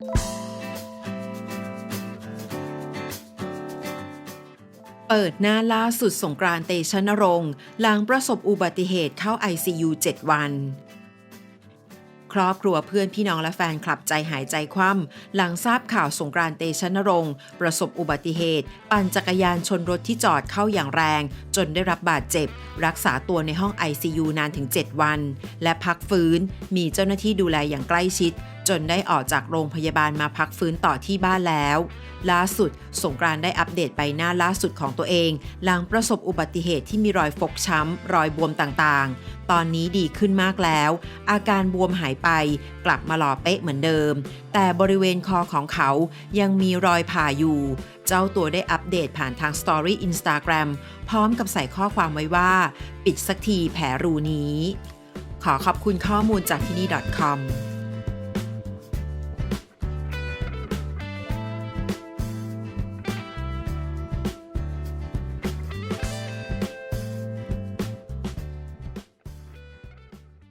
เปิดหน้าล่าสุดสงกรานเตชะนรงค์หลังประสบอุบัติเหตุเข้า ICU 7 วัน ครอบครัวเพื่อนพี่น้องและแฟนคลับใจหายใจคว่ำหลังทราบข่าวสงกรานเตชะนรงค์ประสบอุบัติเหตุ ปั่นจักรยานชนรถที่จอดเข้าอย่างแรง จนได้รับบาดเจ็บ รักษาตัวในห้อง ICU นานถึง 7 วัน และพักฟื้น มีเจ้าหน้าที่ดูแลอย่างใกล้ชิดจนได้ออกจากโรงพยาบาลมาพักฟื้นต่อที่บ้านแล้ว ล่าสุดสงกรานได้อัปเดตใบหน้าล่าสุดของตัวเอง หลังประสบอุบัติเหตุที่มีรอยฟกช้ำ รอยบวมต่างๆ ตอนนี้ดีขึ้นมากแล้ว อาการบวมหายไปกลับมาหล่อเป๊ะเหมือนเดิม แต่บริเวณคอของเขายังมีรอยผ่าอยู่ เจ้าตัวได้อัปเดตผ่านทางสตอรี่อินสตาแกรมพร้อมกับใส่ข้อความไว้ว่า ปิดสักทีแผลรูนี้ ขอขอบคุณข้อมูลจากที่นี่ .com